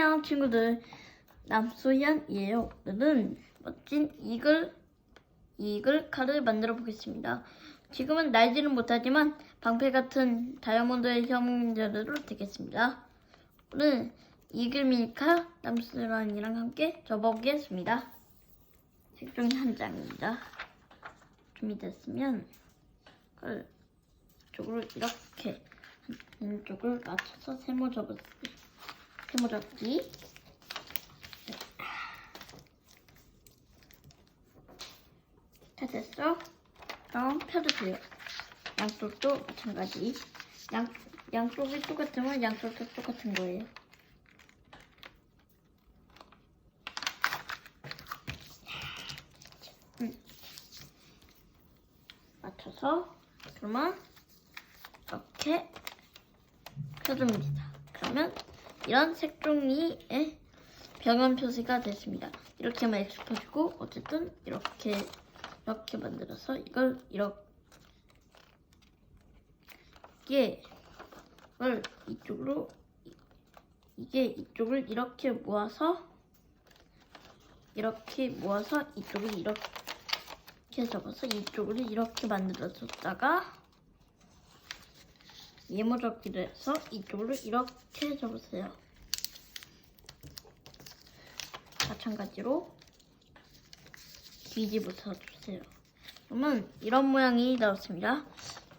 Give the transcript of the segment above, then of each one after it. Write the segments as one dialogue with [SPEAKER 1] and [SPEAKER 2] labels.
[SPEAKER 1] 안녕 친구들. 남소현이에요. 오늘은 멋진 이글 이글 칼을 만들어 보겠습니다. 지금은 날지는 못하지만 방패 같은 다이아몬드의 형제로 되겠습니다. 오늘 이글 미니카 남소현이랑 함께 접어보겠습니다. 색종이 한 장입니다. 준비됐으면 그걸 이쪽으로 이렇게 왼쪽을 맞춰서 세모 접으세요 세모 접기 다 됐어? 그럼 펴주세요 양쪽도 마찬가지 양, 양쪽이 똑같으면 양쪽도 똑같은 거예요 음. 맞춰서 그러면 이렇게 펴줍니다. 그러면 이런 색종이의 병원 표시가 됐습니다. 이렇게만 펴주고 어쨌든 이렇게 이렇게 만들어서 이걸 이렇게 이걸 이쪽으로 이게 이쪽을 이렇게 모아서 이렇게 모아서 이쪽을 이렇게 접어서 이쪽을 이렇게 만들어줬다가 예모 접기를 해서 이쪽으로 이렇게 접으세요. 마찬가지로 뒤집어서 주세요. 그러면 이런 모양이 나왔습니다.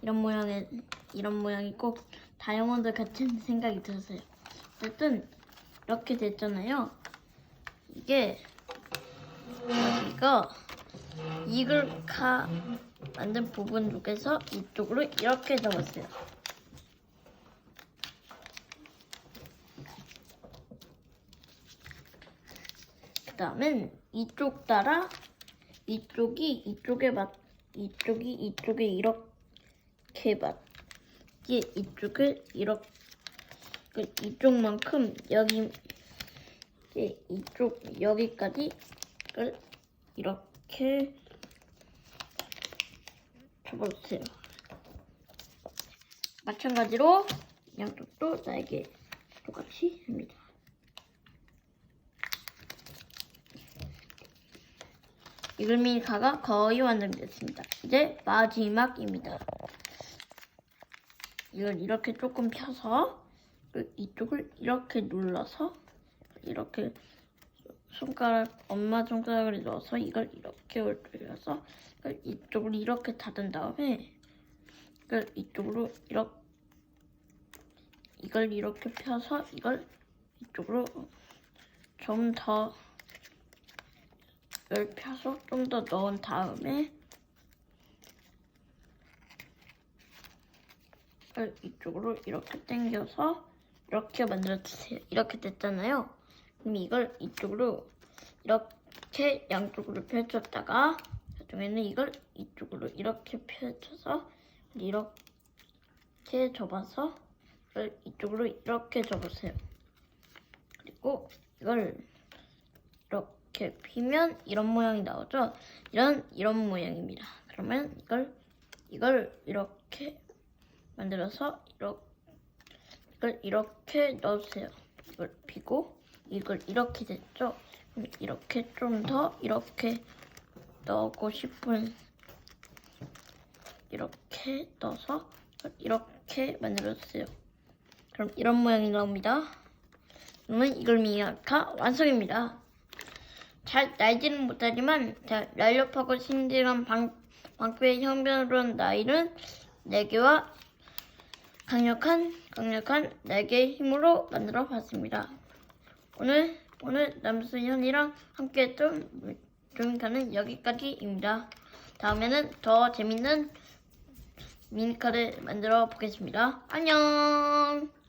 [SPEAKER 1] 이런 모양의 이런 모양이 꼭 다이아몬드 같은 생각이 들었어요. 어쨌든 이렇게 됐잖아요. 이게 여기가 이글카 만든 부분 쪽에서 이쪽으로 이렇게 접었어요. 다음엔 이쪽 따라 이쪽이 이쪽에 맞 이쪽이 이쪽에 이렇게 맞게 이쪽을 이렇게 그 이쪽만큼 여기 이쪽 여기까지 을 이렇게 접어주세요. 마찬가지로 양쪽도 날개 똑같이 합니다. 이글미카가 거의 완성됐습니다. 이제 마지막입니다. 이걸 이렇게 조금 펴서 그 이쪽을 이렇게 눌러서 이렇게 손가락 엄마 손가락을 넣어서 이걸 이렇게 올려서 이쪽을 이렇게 닫은 다음에 이걸 이쪽으로 이렇게 이걸 이렇게 펴서 이걸 이쪽으로 좀더 펴서 좀 더 넣은 다음에 이쪽으로 이렇게 당겨서 이렇게 만들어 주세요. 이렇게 됐잖아요. 그럼 이걸 이쪽으로 이렇게 양쪽으로 펼쳤다가 나중에는 이걸 이쪽으로 이렇게 펼쳐서 이렇게 접어서 이걸 이쪽으로 이렇게 접으세요. 그리고 이걸 이렇게 피면 이런 모양이 나오죠. 이런 이런 모양입니다. 그러면 이걸 이걸 이렇게 만들어서 이렇게 이걸 이렇게 넣어주세요. 이걸 피고 이걸 이렇게 됐죠. 이렇게 좀 더 이렇게 넣고 싶은 이렇게 넣어서 이렇게 만들어주세요. 그럼 이런 모양이 나옵니다. 그러면 이걸 미약화 완성입니다. 잘 날지는 못하지만 잘 날렵하고 신기한 방, 방패의 형변으로는 나이는 4개와 강력한 강력한 4개의 힘으로 만들어 봤습니다. 오늘 오늘 남수현이랑 함께 했던 조민카는 여기까지입니다. 다음에는 더 재밌는 미니카를 만들어 보겠습니다. 안녕!